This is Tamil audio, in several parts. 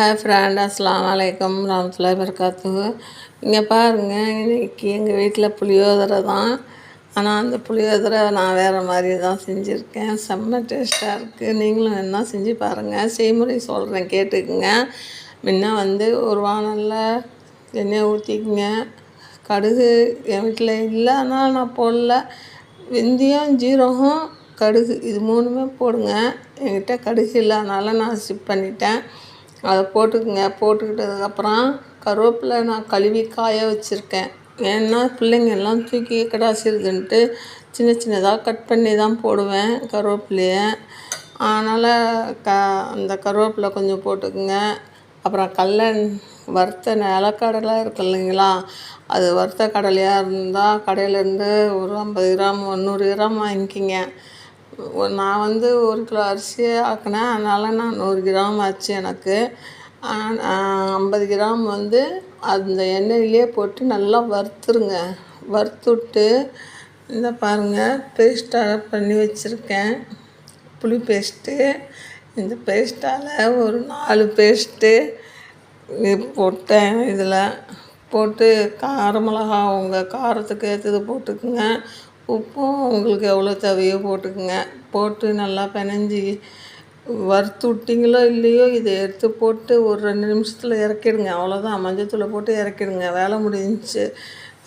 ஹாய் ஃப்ரெண்ட் அஸ்லாம் வலைக்கம் ராமத்துல வபரகாத்துஹு இங்கே பாருங்கள் இன்னைக்கு எங்கள் வீட்டில் புளியோதரை தான். ஆனால் அந்த புளியோதரை நான் வேறு மாதிரி தான் செஞ்சுருக்கேன். செம்ம டேஸ்ட்டாக இருக்குது நீங்களும் என்ன செஞ்சு பாருங்கள் செய்முறை சொல்கிறேன் கேட்டுக்குங்க. முன்ன வந்து ஒரு வானல்ல எண்ணெய் ஊற்றிக்குங்க கடுகு என் வீட்டில் இல்லைன்னா நான் போடல. வெந்தயம் ஜீரகம் கடுகு இது மூணுமே போடுங்க. என்கிட்ட கடுகு இல்லாதனால நான் ஸ்டிப் பண்ணிட்டேன். அதை போட்டுக்குங்க. போட்டுக்கிட்டதுக்கப்புறம் கருவேப்பிலை நான் கழுவி காய வச்சுருக்கேன். ஏன்னா பிள்ளைங்க எல்லாம் தூக்கி கடாசிருதுன்ட்டு சின்ன சின்னதாக கட் பண்ணி தான் போடுவேன் கருவேப்பிலையை. அதனால் க அந்த கருவேப்பிலை கொஞ்சம் போட்டுக்குங்க. அப்புறம் கடல வறுத்த நிலக்கடலை இருக்கு இல்லைங்களா? அது வறுத்த கடலையாக இருந்தால் கடையிலேருந்து ஒரு ஐம்பது கிராம் நூறு கிராம் வாங்கிக்கிங்க. நான் வந்து ஒரு கிலோ அரிசியே ஆக்கினேன். அதனால் நான் நூறு கிராம் ஆச்சு எனக்கு. ஐம்பது கிராம் வந்து அந்த எண்ணெயிலே போட்டு நல்லா வறுத்துருங்க. வறுத்துட்டு இந்த பாருங்கள் பேஸ்ட்டாக பண்ணி வச்சுருக்கேன். புளி பேஸ்ட்டு இந்த பேஸ்ட்டால் ஒரு நாலு பேஸ்ட்டு போட்டேன் இதில். போட்டு கார மிளகா உங்கள் காரத்துக்கு ஏற்றது போட்டுக்குங்க. உப்பும் உங்களுக்கு எவ்வளோ தேவையோ போட்டுக்குங்க. போட்டு நல்லா பினஞ்சி வறுத்து விட்டிங்களோ இல்லையோ இதை எடுத்து போட்டு ஒரு ரெண்டு நிமிஷத்தில் இறக்கிடுங்க. அவ்வளோதான் மஞ்சத்தூளை போட்டு இறக்கிடுங்க. வேலை முடிஞ்சிச்சு.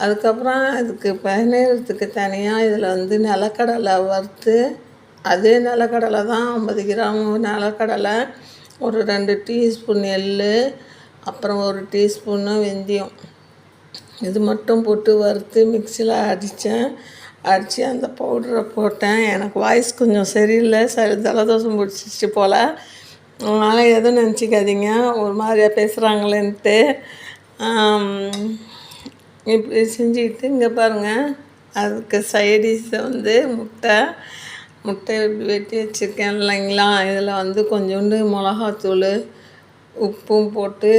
அதுக்கப்புறம் இதுக்கு பயணத்துக்கு தனியாக இதில் வந்து நிலக்கடலை வறுத்து அதே நிலக்கடலை தான் ஐம்பது கிராம் நிலக்கடலை ஒரு ரெண்டு டீஸ்பூன் எள் அப்புறம் ஒரு டீஸ்பூன்னு வெந்தயம். இது மட்டும் போட்டு வறுத்து மிக்சியில் அடித்தேன். அடித்து அந்த பவுடரை போட்டேன். எனக்கு வாய்ஸ் கொஞ்சம் சரியில்லை. சரி ஜலதோஷம் பிடிச்சிச்சு போல். அதனால் எதுவும் நினச்சிக்காதீங்க. ஒரு மாதிரியாக பேசுகிறாங்களேன்ட்டு இப்படி செஞ்சுக்கிட்டு இங்கே பாருங்கள் அதுக்கு சைடிஷை வந்து முட்டை. முட்டை வெட்டி வச்சுருக்கேன் இல்லைங்களா? இதில் வந்து கொஞ்சோண்டு மிளகாத்தூள் உப்பும் போட்டு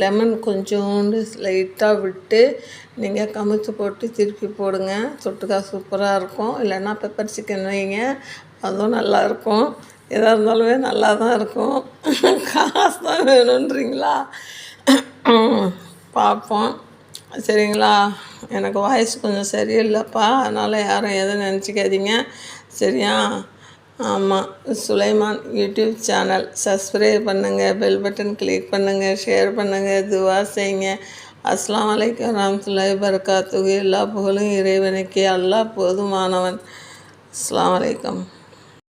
லெமன் கொஞ்சோண்டு லைட்டாக விட்டு நீங்கள் கமுத்து போட்டு திருப்பி போடுங்க. தொட்டுக்கா சூப்பராக இருக்கும். இல்லைன்னா பெப்பர் சிக்கன் வைங்க. அதுவும் நல்லாயிருக்கும் எதாக இருந்தாலுமே நல்லா தான் இருக்கும். காசு தான் வேணுன்றீங்களா? பார்ப்போம் சரிங்களா? எனக்கு வாய்ஸ் கொஞ்சம் சரியில்லைப்பா. அதனால் யாரும் எதுவும் நினச்சிக்காதீங்க. சரியா? ஆமாம் சுலைமான் யூடியூப் சேனல். சப்ஸ்கிரைப் பண்ணுங்கள் பெல் பட்டன் கிளிக் பண்ணுங்கள் ஷேர் பண்ணுங்கள் துவா செய்யுங்க. அஸ்லாம் வலைக்கம் ரஹமத்துல்லாஹி பரகாத்துகு எல்லா புகழும் இறைவனுக்கே. அல்லாஹ் போதுமானவன். அஸ்லாம் வலைக்கம்